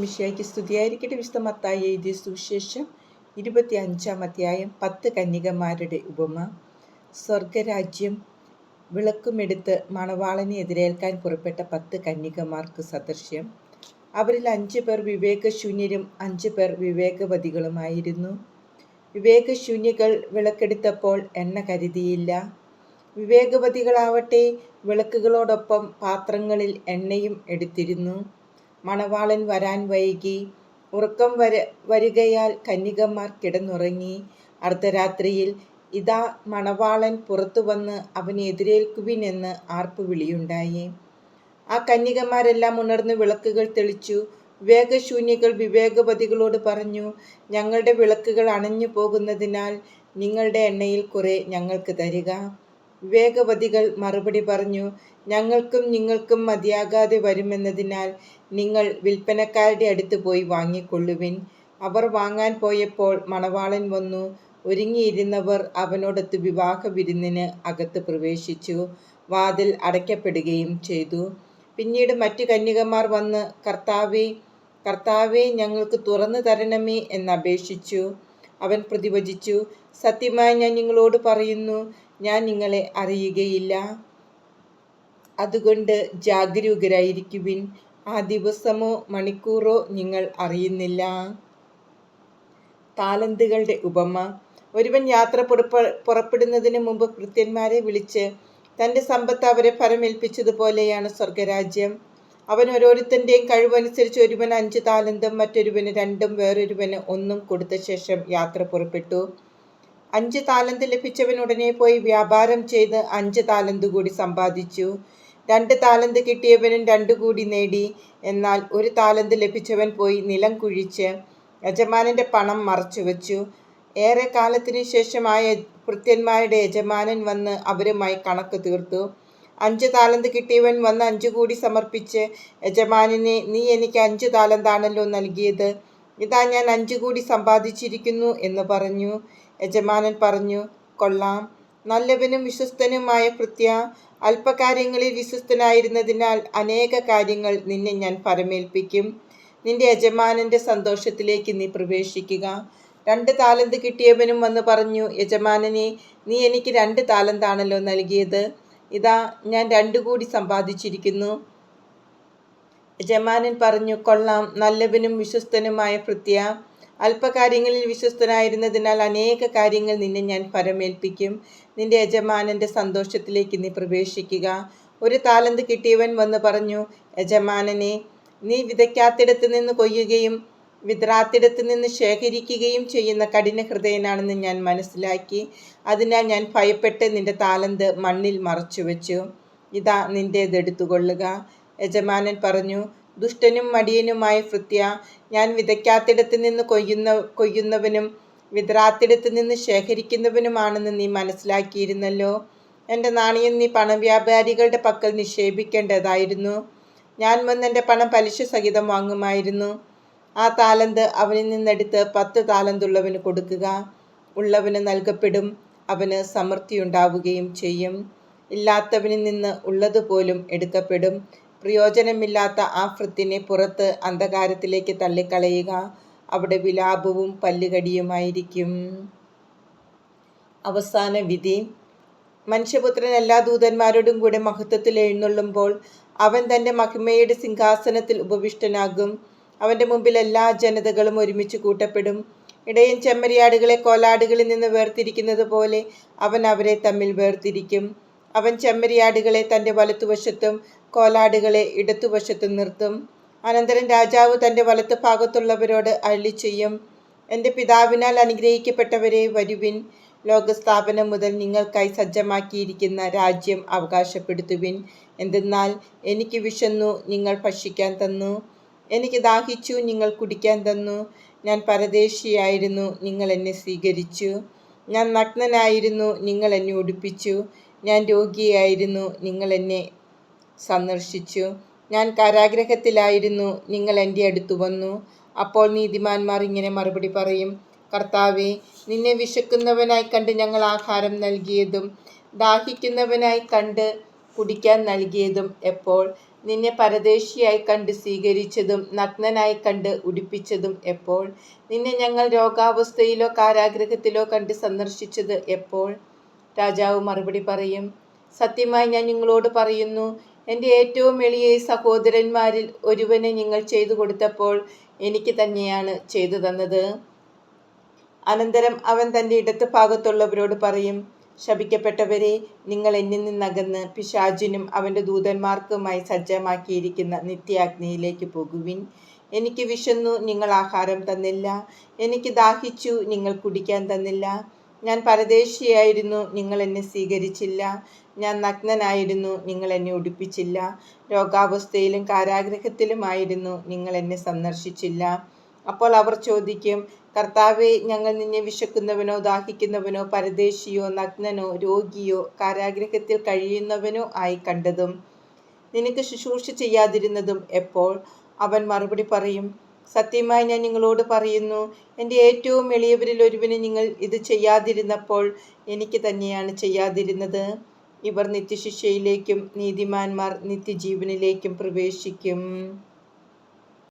ഈശ്വമിശിയായിക്ക് സ്തുതിയായിരിക്കട്ടെ. വിശുദ്ധ മത്തായി എഴുതിയ സുവിശേഷം ഇരുപത്തി അഞ്ചാം അധ്യായം പത്ത് കന്യകമാരുടെ ഉപമ. സ്വർഗരാജ്യം വിളക്കുമെടുത്ത് മണവാളനെ എതിരേൽക്കാൻ പുറപ്പെട്ട പത്ത് കന്യകമാർക്ക് സദൃശ്യം. അവരിൽ അഞ്ചു പേർ വിവേകശൂന്യരും അഞ്ചു പേർ വിവേകവതികളുമായിരുന്നു. വിവേകശൂന്യകൾ വിളക്കെടുത്തപ്പോൾ എണ്ണ കരുതിയില്ല. വിവേകവതികളാവട്ടെ വിളക്കുകളോടൊപ്പം പാത്രങ്ങളിൽ എണ്ണയും എടുത്തിരുന്നു. മണവാളൻ വരാൻ വൈകി. ഉറക്കം വര വരികയാൽ കന്യകമാർ കിടന്നുറങ്ങി. അർദ്ധരാത്രിയിൽ ഇതാ മണവാളൻ പുറത്തു വന്ന് അവനെ എതിരേൽക്കുവിനെന്ന് ആർപ്പ് വിളിയുണ്ടായി. ആ കന്യകമാരെല്ലാം ഉണർന്ന് വിളക്കുകൾ തെളിച്ചു. വിവേകശൂന്യകൾ വിവേകവതികളോട് പറഞ്ഞു ഞങ്ങളുടെ വിളക്കുകൾ അണഞ്ഞു പോകുന്നതിനാൽ നിങ്ങളുടെ എണ്ണയിൽ കുറെ ഞങ്ങൾക്ക് തരിക. വിവേകവതികൾ മറുപടി പറഞ്ഞു ഞങ്ങൾക്കും നിങ്ങൾക്കും മതിയാകാതെ വരുമെന്നതിനാൽ നിങ്ങൾ വിൽപ്പനക്കാരുടെ അടുത്ത് പോയി വാങ്ങിക്കൊള്ളുവിൻ. അവർ വാങ്ങാൻ പോയപ്പോൾ മണവാളൻ വന്നു. ഒരുങ്ങിയിരുന്നവർ അവനോടൊത്ത് വിവാഹ വിരുന്നിന് അകത്ത് പ്രവേശിച്ചു. വാതിൽ അടയ്ക്കപ്പെടുകയും ചെയ്തു. പിന്നീട് മറ്റു കന്യകമാർ വന്ന് കർത്താവെ കർത്താവെ ഞങ്ങൾക്ക് തുറന്നു തരണമേ എന്നപേക്ഷിച്ചു. അവൻ പ്രതിവചിച്ചു സത്യമായി ഞാൻ നിങ്ങളോട് പറയുന്നു ഞാൻ നിങ്ങളെ അറിയുകയില്ല. അതുകൊണ്ട് ജാഗരൂകരായിരിക്കുവിൻ. ആ ദിവസമോ മണിക്കൂറോ നിങ്ങൾ അറിയുന്നില്ല. താലന്തുകളുടെ ഉപമ. ഒരുവൻ യാത്ര പുറപ്പ പുറപ്പെടുന്നതിന് മുമ്പ് കൃത്യന്മാരെ വിളിച്ച് തന്റെ സമ്പത്ത് അവരെ ഫലമേൽപ്പിച്ചതുപോലെയാണ് സ്വർഗരാജ്യം. അവൻ ഓരോരുത്തന്റെയും കഴിവനുസരിച്ച് ഒരുവന് അഞ്ച് താലന്തും മറ്റൊരുവന് രണ്ടും വേറൊരുവന് ഒന്നും കൊടുത്ത ശേഷം യാത്ര പുറപ്പെട്ടു. അഞ്ച് താലന്ത് ലഭിച്ചവൻ ഉടനെ പോയി വ്യാപാരം ചെയ്ത് അഞ്ച് താലന്ത് കൂടി സമ്പാദിച്ചു. രണ്ട് താലന്ത് കിട്ടിയവനും രണ്ടു കൂടി നേടി. എന്നാൽ ഒരു താലന്ത് ലഭിച്ചവൻ പോയി നിലം കുഴിച്ച് യജമാനന്റെ പണം മറച്ചു വച്ചു. ഏറെ കാലത്തിന് ശേഷമായ കൃത്യന്മാരുടെ യജമാനൻ വന്ന് അവരുമായി കണക്ക് തീർത്തു. അഞ്ച് താലന്ത് കിട്ടിയവൻ വന്ന് അഞ്ചു കൂടി സമർപ്പിച്ച് യജമാനനെ നീ എനിക്ക് അഞ്ച് താലന്താണല്ലോ നൽകിയത്. ഇതാ ഞാൻ അഞ്ചു കൂടി സമ്പാദിച്ചിരിക്കുന്നു എന്ന് പറഞ്ഞു. യജമാനൻ പറഞ്ഞു കൊള്ളാം. നല്ലവനും വിശ്വസ്തനുമായ കൃത്യ അല്പകാര്യങ്ങളിൽ വിശ്വസ്തനായിരുന്നതിനാൽ അനേക കാര്യങ്ങൾ നിന്നെ ഞാൻ പരമേൽപ്പിക്കും. നിന്റെ യജമാനന്റെ സന്തോഷത്തിലേക്ക് നീ പ്രവേശിക്കുക. രണ്ട് താലന്ത് കിട്ടിയവനും വന്ന് പറഞ്ഞു യജമാനനെ നീ എനിക്ക് രണ്ട് താലന്താണല്ലോ നൽകിയത്. ഇതാ ഞാൻ രണ്ടു കൂടി സമ്പാദിച്ചിരിക്കുന്നു. യജമാനൻ പറഞ്ഞു കൊള്ളാം. നല്ലവനും വിശ്വസ്തനുമായ ഭൃത്യ അല്പകാര്യങ്ങളിൽ വിശ്വസ്തനായിരുന്നതിനാൽ അനേക കാര്യങ്ങൾ നിന്നെ ഞാൻ ഫലമേൽപ്പിക്കും. നിന്റെ യജമാനന്റെ സന്തോഷത്തിലേക്ക് നീ പ്രവേശിക്കുക. ഒരു താലന്ത് കിട്ടിയവൻ വന്ന് പറഞ്ഞു യജമാനനെ നീ വിതയ്ക്കാത്തിടത്ത് നിന്ന് കൊയ്യുകയും വിതറാത്തിടത്ത് നിന്ന് ശേഖരിക്കുകയും ചെയ്യുന്ന കഠിന ഹൃദയനാണെന്ന് ഞാൻ മനസ്സിലാക്കി. അതിനാൽ ഞാൻ ഭയപ്പെട്ട് നിന്റെ താലന്ത് മണ്ണിൽ മറച്ചു വെച്ചു ഇതാ നിന്റേതെടുത്തുകൊള്ളുക. യജമാനൻ പറഞ്ഞു ദുഷ്ടനും മടിയനുമായ ഭൃത്യ ഞാൻ വിതയ്ക്കാത്തിടത്ത് നിന്ന് കൊയ്യുന്ന കൊയ്യുന്നവനും വിതറാത്തിടത്ത് നിന്ന് ശേഖരിക്കുന്നവനുമാണെന്ന് നീ മനസ്സിലാക്കിയിരുന്നല്ലോ. എന്റെ നാണയം നീ പണവ്യാപാരികളുടെ പക്കൽ നിക്ഷേപിക്കേണ്ടതായിരുന്നു. ഞാൻ വന്ന് എന്റെ പണം പലിശ സഹിതം വാങ്ങുമായിരുന്നു. ആ താലന്ത് അവനിൽ നിന്നെടുത്ത് പത്ത് താലന്തുള്ളവന് കൊടുക്കുക. ഉള്ളവന് നൽകപ്പെടും അവന് സമൃദ്ധിയുണ്ടാവുകയും ചെയ്യും. ഇല്ലാത്തവനിൽ നിന്ന് ഉള്ളതുപോലും എടുക്കപ്പെടും. പ്രയോജനമില്ലാത്ത ആ ഭൃത്തിനെ പുറത്ത് അന്ധകാരത്തിലേക്ക് തള്ളിക്കളയുക അവിടെ വിലാപവും പല്ലുകടിയുമായിരിക്കും. അവസാന വിധി. മനുഷ്യപുത്രൻ എല്ലാ ദൂതന്മാരോടും കൂടെ മഹത്വത്തിൽ എഴുന്നള്ളുമ്പോൾ അവൻ തന്റെ മഹിമയുടെ സിംഹാസനത്തിൽ ഉപവിഷ്ടനാകും. അവന്റെ മുമ്പിൽ എല്ലാ ജനതകളും ഒരുമിച്ച് കൂട്ടപ്പെടും. ഇടയൻ ചെമ്മരിയാടുകളെ കോലാടുകളിൽ നിന്ന് വേർതിരിക്കുന്നത് പോലെ അവൻ അവരെ തമ്മിൽ വേർതിരിക്കും. അവൻ ചെമ്മരിയാടുകളെ തന്റെ വലത്തുവശത്തും കോലാടുകളെ ഇടത്തുവശത്തും നിർത്തും. അനന്തരം രാജാവ് തന്റെ വലത്ത് ഭാഗത്തുള്ളവരോട് അള്ളി ചെയ്യും എന്റെ പിതാവിനാൽ അനുഗ്രഹിക്കപ്പെട്ടവരെ വരുവിൻ. ലോകസ്ഥാപനം മുതൽ നിങ്ങൾക്കായി സജ്ജമാക്കിയിരിക്കുന്ന രാജ്യം അവകാശപ്പെടുത്തുവിൻ. എന്തെന്നാൽ എനിക്ക് വിശന്നു നിങ്ങൾ ഭക്ഷിക്കാൻ തന്നു. എനിക്ക് ദാഹിച്ചു നിങ്ങൾ കുടിക്കാൻ തന്നു. ഞാൻ പരദേശിയായിരുന്നു നിങ്ങൾ എന്നെ സ്വീകരിച്ചു. ഞാൻ നഗ്നനായിരുന്നു നിങ്ങൾ എന്നെ ഉടുപ്പിച്ചു. ഞാൻ രോഗിയായിരുന്നു. നിങ്ങൾ എന്നെ സന്ദർശിച്ചു. ഞാൻ കാരാഗ്രഹത്തിലായിരുന്നു. നിങ്ങൾ എന്റെ അടുത്തു വന്നു. അപ്പോൾ നീതിമാന്മാർ ഇങ്ങനെ മറുപടി പറയും. കർത്താവെ നിന്നെ വിശക്കുന്നവനായി കണ്ട് ഞങ്ങൾ ആഹാരം നൽകിയതും ദാഹിക്കുന്നവനായി കണ്ട് കുടിക്കാൻ നൽകിയതും എപ്പോൾ നിന്നെ പരദേശിയായി കണ്ട് സ്വീകരിച്ചതും നഗ്നനായി കണ്ട് ഉടുപ്പിച്ചതും എപ്പോൾ നിന്നെ ഞങ്ങൾ രോഗാവസ്ഥയിലോ കാരാഗ്രഹത്തിലോ കണ്ട് സന്ദർശിച്ചത് എപ്പോൾ രാജാവ് മറുപടി പറയും സത്യമായി ഞാൻ നിങ്ങളോട് പറയുന്നു എന്റെ ഏറ്റവും എളിയ സഹോദരന്മാരിൽ ഒരുവനെ നിങ്ങൾ ചെയ്തു കൊടുത്തപ്പോൾ എനിക്ക് തന്നെയാണ് ചെയ്തു തന്നത്. അനന്തരം അവൻ തന്റെ ഇടത്ത് ഭാഗത്തുള്ളവരോട് പറയും ശപിക്കപ്പെട്ടവരെ നിങ്ങൾ എന്നിൽ നിന്നകന്ന് പിശാചിനും അവന്റെ ദൂതന്മാർക്കുമായി സജ്ജമാക്കിയിരിക്കുന്ന നിത്യാഗ്നിയിലേക്ക് പോകുവിൻ. എനിക്ക് വിശന്നു നിങ്ങൾ ആഹാരം തന്നില്ല. എനിക്ക് ദാഹിച്ചു നിങ്ങൾ കുടിക്കാൻ തന്നില്ല. ഞാൻ പരദേശിയായിരുന്നു നിങ്ങൾ എന്നെ സ്വീകരിച്ചില്ല. ഞാൻ നഗ്നനായിരുന്നു നിങ്ങൾ എന്നെ ഉടുപ്പിച്ചില്ല. രോഗാവസ്ഥയിലും കാരാഗ്രഹത്തിലുമായിരുന്നു നിങ്ങൾ എന്നെ സന്ദർശിച്ചില്ല. അപ്പോൾ അവർ ചോദിക്കും കർത്താവെ ഞങ്ങൾ നിന്നെ വിശക്കുന്നവനോ ദാഹിക്കുന്നവനോ പരദേശിയോ നഗ്നനോ രോഗിയോ കാരാഗ്രഹത്തിൽ കഴിയുന്നവനോ ആയി കണ്ടതും നിനക്ക് ശുശ്രൂഷ ചെയ്യാതിരുന്നതും എപ്പോൾ? അവൻ മറുപടി പറയും സത്യമായി ഞാൻ നിങ്ങളോട് പറയുന്നു. എന്റെ ഏറ്റവും എളിയവരിൽ ഒരുവിന് നിങ്ങൾ ഇത് ചെയ്യാതിരുന്നപ്പോൾ എനിക്ക് തന്നെയാണ് ചെയ്യാതിരുന്നത്. ഇവർ നിത്യശിക്ഷയിലേക്കും നീതിമാന്മാർ നിത്യജീവനിലേക്കും പ്രവേശിക്കും.